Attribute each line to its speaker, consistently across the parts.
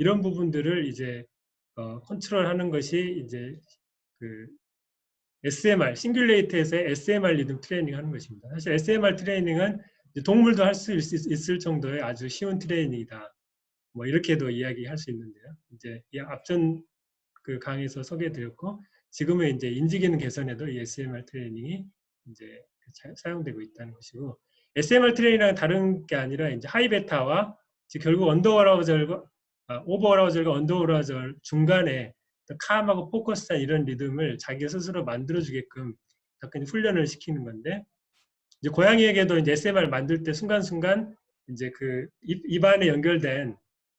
Speaker 1: 이런 부분들을 이제 어, 컨트롤하는 것이 이제 그 SMR, 싱귤레이트에서의 SMR 리듬 트레이닝 하는 것입니다. 사실 SMR 트레이닝은 동물도 할 수 있을 정도의 아주 쉬운 트레이닝이다. 뭐 이렇게도 이야기할 수 있는데요. 이제 이 앞전 그 강의에서 소개해드렸고 지금은 이제 인지 기능 개선에도 이 SMR 트레이닝이 이제 사용되고 있다는 것이고 SMR 트레이닝은 다른 게 아니라 이제 하이베타와 결국 언더어라우절과 아, 오버어라우절과 언더어라우절 중간에 캄하고 포커스한 이런 리듬을 자기 스스로 만들어주게끔 약간 훈련을 시키는 건데 이제 고양이에게도 이제 SMR 만들 때 순간순간 이제 그 입안에 연결된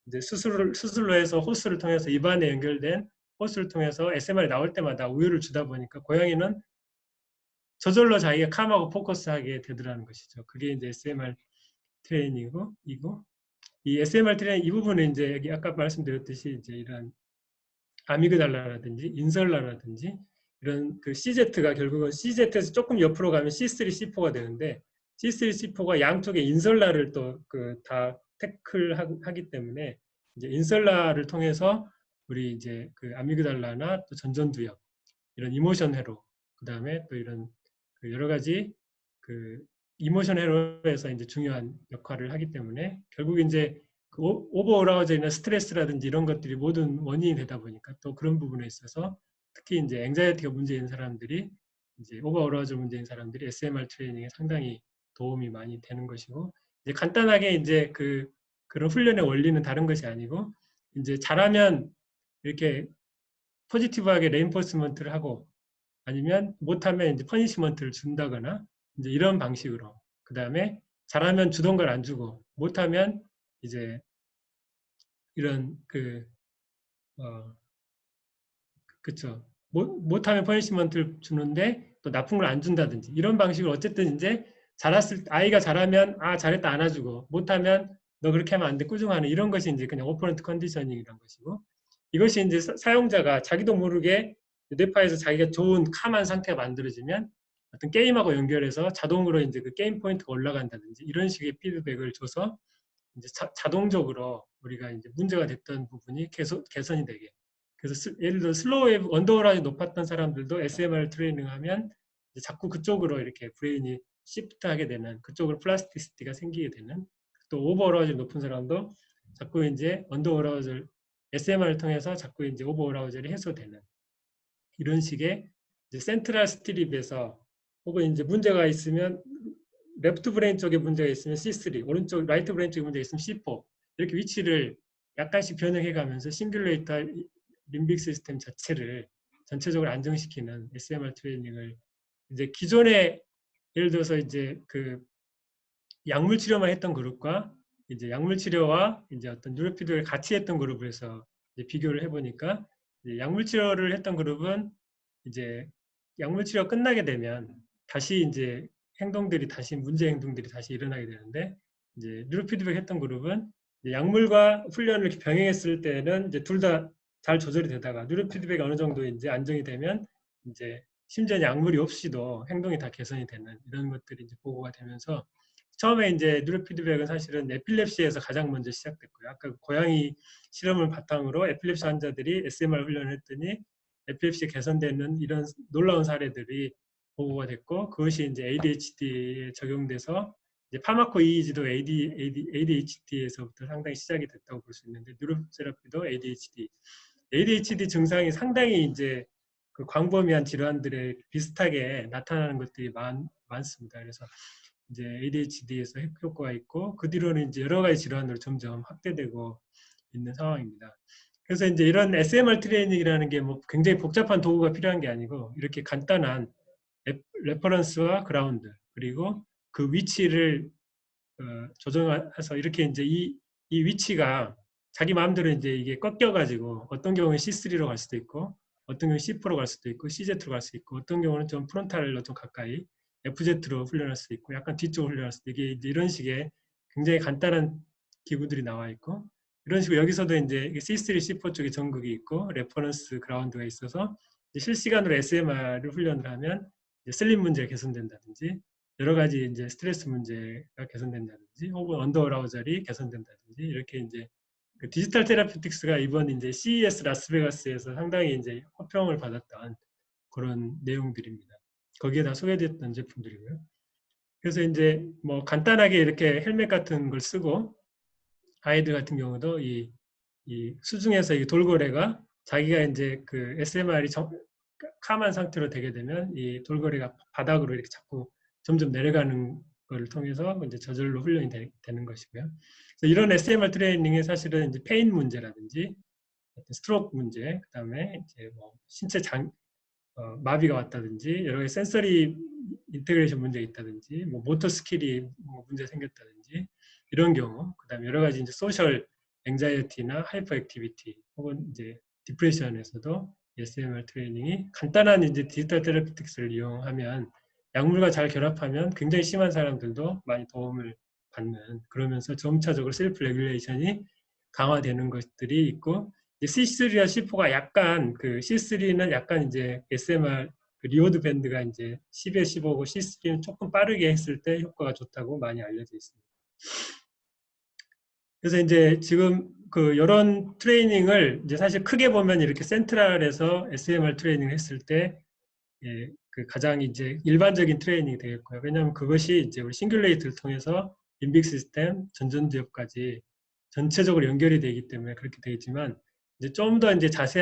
Speaker 1: 이제 수술을 수술로 해서 호스를 통해서 입안에 연결된 호스를 통해서 SMR이 나올 때마다 우유를 주다 보니까 고양이는 저절로 자기가 캄하고 포커스하게 되더라는 것이죠. 그게 이제 SMR 트레이닝이고 이 SMR 트레이닝 이 부분은 이제 여기 아까 말씀드렸듯이 이제 이런 아미그달라라든지 인설라라든지 이런 그 CZ가 결국은 CZ에서 조금 옆으로 가면 C3, C4가 되는데 C3, C4가 양쪽에 인설라를 또 그 다 태클하기 때문에 이제 인설라를 통해서 우리 이제 그 아미그달라나 또 전전두엽 이런 이모션 회로 그 다음에 또 이런 그 여러 가지 그 이모션 회로에서 이제 중요한 역할을 하기 때문에 결국 이제 그 오버어라우저이나 스트레스라든지 이런 것들이 모든 원인이 되다 보니까 또 그런 부분에 있어서 특히 이제 앵자이티가 문제인 사람들이 이제 오버어라우저 문제인 사람들이 SMR 트레이닝에 상당히 도움이 많이 되는 것이고 이제 간단하게 이제 그 그런 훈련의 원리는 다른 것이 아니고 이제 잘하면 이렇게 포지티브하게 레인포스먼트를 하고 아니면 못하면 이제 퍼니시먼트를 준다거나 이제 이런 방식으로. 그 다음에 잘하면 주던 걸 안 주고 못하면 이제 이런 그 어, 그쵸. 못, 못하면 퍼니시먼트를 주는데 또 나쁜 걸 안 준다든지 이런 방식으로 어쨌든 이제 잘했을 아이가 잘하면 아 잘했다 안아주고 못하면 너 그렇게 하면 안 돼 꾸중하는 이런 것이 이제 그냥 오퍼런트 컨디셔닝이란 것이고 이것이 이제 사용자가 자기도 모르게 뇌파에서 자기가 좋은 캄한 상태가 만들어지면 어떤 게임하고 연결해서 자동으로 이제 그 게임 포인트가 올라간다든지 이런 식의 피드백을 줘서 이제 자, 동적으로 우리가 이제 문제가 됐던 부분이 개선, 개선이 되게. 그래서 예를 들어 슬로우 웨이브 언더워라이 높았던 사람들도 SMR 트레이닝 하면 자꾸 그쪽으로 이렇게 브레인이 시프트하게 되는 그쪽으로 플라스티시티가 생기게 되는 또 오버어라우즈 높은 사람도 자꾸 이제 언더어라우즈 SMR을 통해서 자꾸 이제 오버어라우즈이 해소되는 이런 식의 센트럴 스트립에서 혹은 이제 문제가 있으면 레프트 브레인 쪽에 문제가 있으면 C3, 오른쪽 라이트 브레인 쪽에 문제가 있으면 C4 이렇게 위치를 약간씩 변형해 가면서 싱글레이터 림빅 시스템 자체를 전체적으로 안정시키는 SMR 트레이닝을 이제 기존에 예를 들어서 이제 그 약물 치료만 했던 그룹과 이제 약물 치료와 이제 어떤 뉴로피드를 같이 했던 그룹을 해서 비교를 해보니까 약물 치료를 했던 그룹은 이제 약물 치료 끝나게 되면 다시 이제 행동들이 다시 문제 행동들이 다시 일어나게 되는데 이제 뉴로 피드백 했던 그룹은 약물과 훈련을 이렇게 병행했을 때는 이제 둘 다 잘 조절이 되다가 뉴로 피드백이 어느 정도 이제 안정이 되면 이제 심지어 약물이 없이도 행동이 다 개선이 되는 이런 것들이 이제 보고가 되면서 처음에 이제 뉴로 피드백은 사실은 에필랩시에서 가장 먼저 시작됐고요. 아까 고양이 실험을 바탕으로 에필랩시 환자들이 SMR 훈련을 했더니 에필랩시 개선되는 이런 놀라운 사례들이 보고가 됐고 그것이 이제 ADHD에 적용돼서 이제 파마코 EEG도 AD, AD, ADHD에서부터 상당히 시작이 됐다고 볼 수 있는데 뉴로세라피도 ADHD, ADHD 증상이 상당히 이제 그 광범위한 질환들에 비슷하게 나타나는 것들이 많, 많습니다. 그래서 이제 ADHD에서 효과가 있고 그 뒤로는 이제 여러 가지 질환으로 점점 확대되고 있는 상황입니다. 그래서 이제 이런 SMR 트레이닝이라는 게 뭐 굉장히 복잡한 도구가 필요한 게 아니고 이렇게 간단한 레퍼런스와 그라운드 그리고 그 위치를 어, 조정해서 이렇게 이제 이, 이 위치가 자기 마음대로 이제 이게 꺾여가지고 어떤 경우는 C3로 갈 수도 있고 어떤 경우는 C4로 갈 수도 있고 CZ로 갈 수도 있고 어떤 경우는 좀 프론탈로 좀 가까이 FZ로 훈련할 수도 있고 약간 뒤쪽으로 훈련할 수도 있고 이게 이런 식의 굉장히 간단한 기구들이 나와 있고 이런 식으로 여기서도 이제 C3, C4 쪽에 전극이 있고 레퍼런스 그라운드가 있어서 실시간으로 SMR을 훈련을 하면 슬림 문제가 개선된다든지 여러 가지 이제 스트레스 문제가 개선된다든지 혹은 언더어라우절이 개선된다든지 이렇게 이제 그 디지털 테라피틱스가 이번 이제 CES 라스베가스에서 상당히 이제 호평을 받았던 그런 내용들입니다. 거기에 다 소개됐던 제품들이고요. 그래서 이제 뭐 간단하게 이렇게 헬멧 같은 걸 쓰고 아이들 같은 경우도 이, 이 수중에서 이 돌고래가 자기가 이제 그 SMR이 정, 카만 상태로 되게 되면 이 돌고래가 바닥으로 이렇게 자꾸 점점 내려가는 것을 통해서 이제 저절로 훈련이 되, 는 것이고요. 이런 SMR 트레이닝이 사실은 이제 페인 문제라든지 스트로크 문제, 그다음에 이제 뭐 신체 장 어, 마비가 왔다든지 여러 가지 센서리 인테그레이션 문제가 있다든지 뭐 모터 스킬이 뭐 문제 생겼다든지 이런 경우 그다음에 여러 가지 이제 소셜 앵자이어티나 하이퍼 액티비티 혹은 이제 디프레션에서도 SMR 트레이닝이 간단한 이제 디지털 테라피틱스를 이용하면 약물과 잘 결합하면 굉장히 심한 사람들도 많이 도움을 받는 그러면서 점차적으로 셀프 레귤레이션이 강화되는 것들이 있고 C3와 C4가 약간 그 C3는 약간 이제 SMR 그 리오드 밴드가 이제 10에 15고 C3는 조금 빠르게 했을 때 효과가 좋다고 많이 알려져 있습니다. 그래서 이제 지금 그 이런 트레이닝을 이제 사실 크게 보면 이렇게 센트럴에서 SMR 트레이닝을 했을 때 예, 그 가장 이제 일반적인 트레이닝이 되겠고요. 왜냐하면 그것이 이제 우리 싱귤레이트를 통해서 림빅 시스템, 전전두엽까지 전체적으로 연결이 되기 때문에 그렇게 되겠지만 이제 좀 더 이제 자세한